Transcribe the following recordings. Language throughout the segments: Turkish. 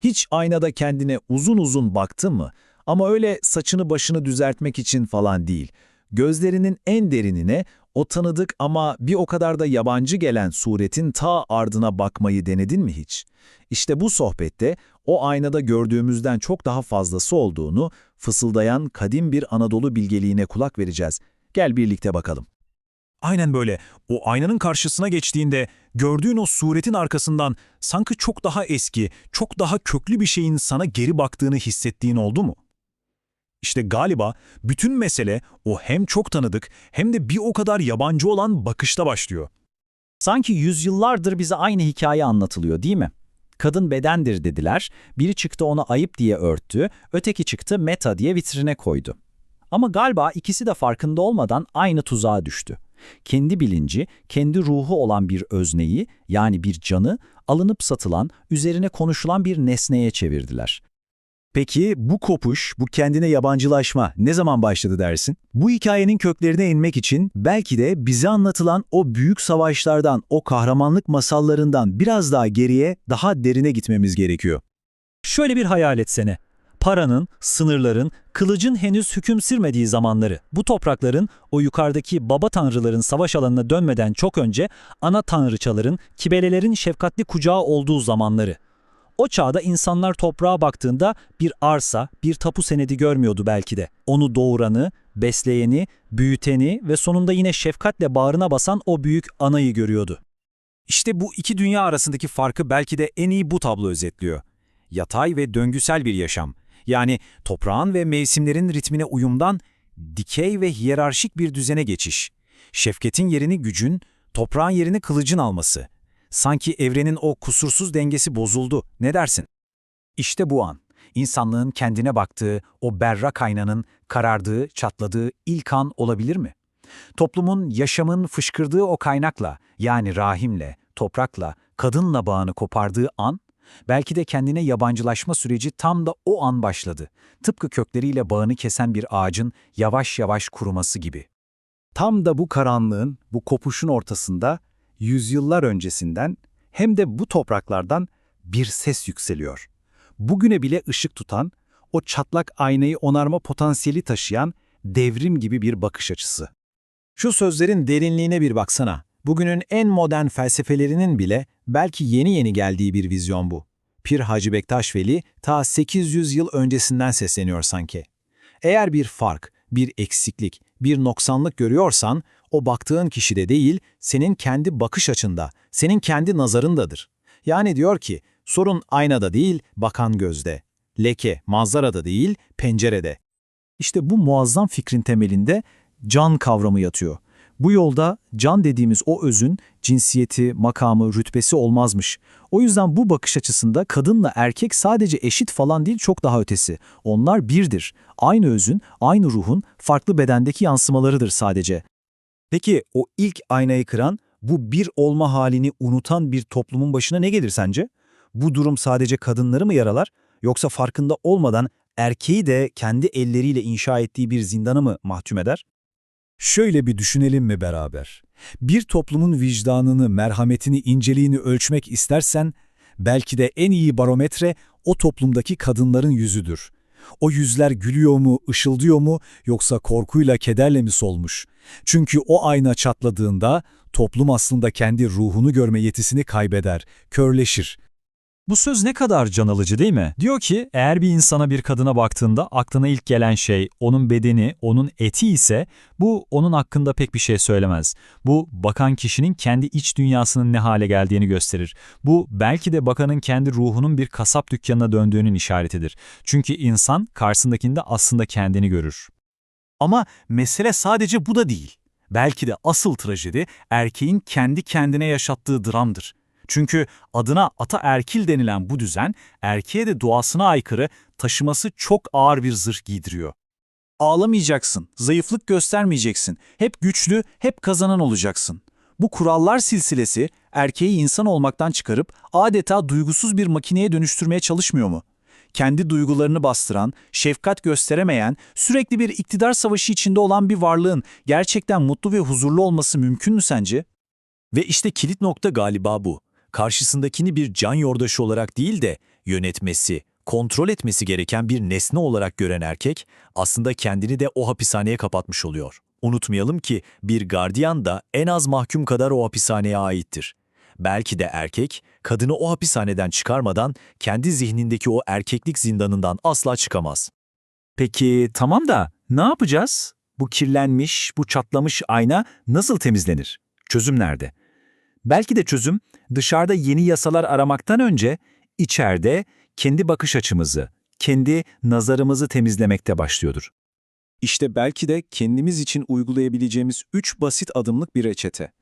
Hiç aynada kendine uzun uzun baktın mı? Ama öyle saçını başını düzeltmek için falan değil. Gözlerinin en derinine o tanıdık ama bir o kadar da yabancı gelen suretin ta ardına bakmayı denedin mi hiç? İşte bu sohbette o aynada gördüğümüzden çok daha fazlası olduğunu fısıldayan kadim bir Anadolu bilgeliğine kulak vereceğiz. Gel birlikte bakalım. Aynen böyle. O aynanın karşısına geçtiğinde gördüğün o suretin arkasından sanki çok daha eski, çok daha köklü bir şeyin sana geri baktığını hissettiğin oldu mu? İşte galiba bütün mesele o hem çok tanıdık hem de bir o kadar yabancı olan bakışta başlıyor. Sanki yüzyıllardır bize aynı hikaye anlatılıyor değil mi? Kadın bedendir dediler, biri çıktı ona ayıp diye örttü, öteki çıktı meta diye vitrine koydu. Ama galiba ikisi de farkında olmadan aynı tuzağa düştü. Kendi bilinci, kendi ruhu olan bir özneyi, yani bir canı, alınıp satılan, üzerine konuşulan bir nesneye çevirdiler. Peki bu kopuş, bu kendine yabancılaşma ne zaman başladı dersin? Bu hikayenin köklerine inmek için belki de bize anlatılan o büyük savaşlardan, o kahramanlık masallarından biraz daha geriye, daha derine gitmemiz gerekiyor. Şöyle bir hayal etsene. Paranın, sınırların, kılıcın henüz hüküm sürmediği zamanları, bu toprakların o yukarıdaki baba tanrıların savaş alanına dönmeden çok önce ana tanrıçaların, kibelelerin şefkatli kucağı olduğu zamanları. O çağda insanlar toprağa baktığında bir arsa, bir tapu senedi görmüyordu belki de. Onu doğuranı, besleyeni, büyüteni ve sonunda yine şefkatle bağrına basan o büyük anayı görüyordu. İşte bu iki dünya arasındaki farkı belki de en iyi bu tablo özetliyor. Yatay ve döngüsel bir yaşam. Yani toprağın ve mevsimlerin ritmine uyumdan dikey ve hiyerarşik bir düzene geçiş. Şefketin yerini gücün, toprağın yerini kılıcın alması. Sanki evrenin o kusursuz dengesi bozuldu. Ne dersin? İşte bu an. İnsanlığın kendine baktığı, o berrak aynanın karardığı, çatladığı ilk an olabilir mi? Toplumun, yaşamın fışkırdığı o kaynakla, yani rahimle, toprakla, kadınla bağını kopardığı an, belki de kendine yabancılaşma süreci tam da o an başladı. Tıpkı kökleriyle bağını kesen bir ağacın yavaş yavaş kuruması gibi. Tam da bu karanlığın, bu kopuşun ortasında yüzyıllar öncesinden hem de bu topraklardan bir ses yükseliyor. Bugüne bile ışık tutan, o çatlak aynayı onarma potansiyeli taşıyan devrim gibi bir bakış açısı. Şu sözlerin derinliğine bir baksana. Bugünün en modern felsefelerinin bile belki yeni yeni geldiği bir vizyon bu. Pir Hacı Bektaş Veli ta 800 yıl öncesinden sesleniyor sanki. Eğer bir fark, bir eksiklik, bir noksanlık görüyorsan, o baktığın kişide değil, senin kendi bakış açında, senin kendi nazarındadır. Yani diyor ki, sorun aynada değil, bakan gözde. Leke, manzarada değil, pencerede. İşte bu muazzam fikrin temelinde can kavramı yatıyor. Bu yolda can dediğimiz o özün cinsiyeti, makamı, rütbesi olmazmış. O yüzden bu bakış açısında kadınla erkek sadece eşit falan değil çok daha ötesi. Onlar birdir. Aynı özün, aynı ruhun farklı bedendeki yansımalarıdır sadece. Peki o ilk aynayı kıran, bu bir olma halini unutan bir toplumun başına ne gelir sence? Bu durum sadece kadınları mı yaralar yoksa farkında olmadan erkeği de kendi elleriyle inşa ettiği bir zindana mı mahkum eder? Şöyle bir düşünelim mi beraber? Bir toplumun vicdanını, merhametini, inceliğini ölçmek istersen, belki de en iyi barometre o toplumdaki kadınların yüzüdür. O yüzler gülüyor mu, ışıldıyor mu yoksa korkuyla, kederle mi solmuş? Çünkü o ayna çatladığında toplum aslında kendi ruhunu görme yetisini kaybeder, körleşir. Bu söz ne kadar can alıcı değil mi? Diyor ki eğer bir insana bir kadına baktığında aklına ilk gelen şey onun bedeni, onun eti ise bu onun hakkında pek bir şey söylemez. Bu bakan kişinin kendi iç dünyasının ne hale geldiğini gösterir. Bu belki de bakanın kendi ruhunun bir kasap dükkanına döndüğünün işaretidir. Çünkü insan karşısındakinde aslında kendini görür. Ama mesele sadece bu da değil. Belki de asıl trajedi erkeğin kendi kendine yaşattığı dramdır. Çünkü adına ata erkil denilen bu düzen, erkeğe de doğasına aykırı, taşıması çok ağır bir zırh giydiriyor. Ağlamayacaksın, zayıflık göstermeyeceksin, hep güçlü, hep kazanan olacaksın. Bu kurallar silsilesi erkeği insan olmaktan çıkarıp adeta duygusuz bir makineye dönüştürmeye çalışmıyor mu? Kendi duygularını bastıran, şefkat gösteremeyen, sürekli bir iktidar savaşı içinde olan bir varlığın gerçekten mutlu ve huzurlu olması mümkün mü sence? Ve işte kilit nokta galiba bu karşısındakini bir can yoldaşı olarak değil de yönetmesi, kontrol etmesi gereken bir nesne olarak gören erkek aslında kendini de o hapishaneye kapatmış oluyor. Unutmayalım ki bir gardiyan da en az mahkum kadar o hapishaneye aittir. Belki de erkek, kadını o hapishaneden çıkarmadan kendi zihnindeki o erkeklik zindanından asla çıkamaz. Peki tamam da ne yapacağız? Bu kirlenmiş, bu çatlamış ayna nasıl temizlenir? Çözüm nerede? Belki de çözüm dışarıda yeni yasalar aramaktan önce içeride kendi bakış açımızı, kendi nazarımızı temizlemekte başlıyordur. İşte belki de kendimiz için uygulayabileceğimiz üç basit adımlık bir reçete.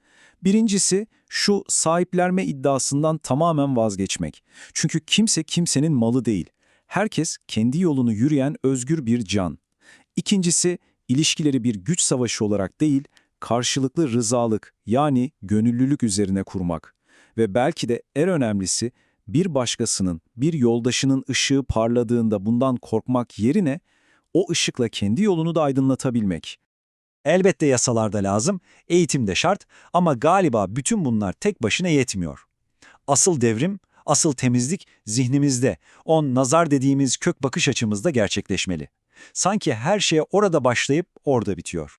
Birincisi şu sahiplenme iddiasından tamamen vazgeçmek. Çünkü kimse kimsenin malı değil. Herkes kendi yolunu yürüyen özgür bir can. İkincisi ilişkileri bir güç savaşı olarak değil, karşılıklı rızalık yani gönüllülük üzerine kurmak. Ve belki de en önemlisi bir başkasının, bir yoldaşının ışığı parladığında bundan korkmak yerine o ışıkla kendi yolunu da aydınlatabilmek. Elbette yasalar da lazım, eğitim de şart ama galiba bütün bunlar tek başına yetmiyor. Asıl devrim, asıl temizlik zihnimizde, o nazar dediğimiz kök bakış açımızda gerçekleşmeli. Sanki her şeye orada başlayıp orada bitiyor.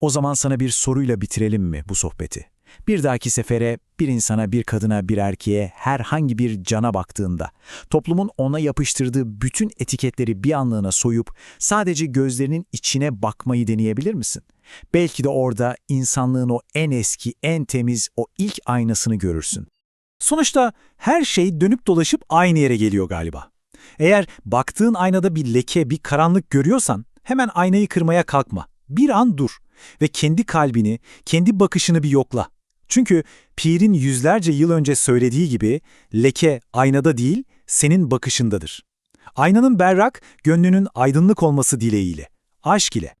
O zaman sana bir soruyla bitirelim mi bu sohbeti? Bir dahaki sefere bir insana, bir kadına, bir erkeğe, herhangi bir cana baktığında, toplumun ona yapıştırdığı bütün etiketleri bir anlığına soyup sadece gözlerinin içine bakmayı deneyebilir misin? Belki de orada insanlığın o en eski, en temiz, o ilk aynasını görürsün. Sonuçta her şey dönüp dolaşıp aynı yere geliyor galiba. Eğer baktığın aynada bir leke, bir karanlık görüyorsan hemen aynayı kırmaya kalkma. Bir an dur ve kendi kalbini, kendi bakışını bir yokla. Çünkü Pir'in yüzlerce yıl önce söylediği gibi leke aynada değil, senin bakışındadır. Aynanın berrak, gönlünün aydınlık olması dileğiyle. Aşk ile.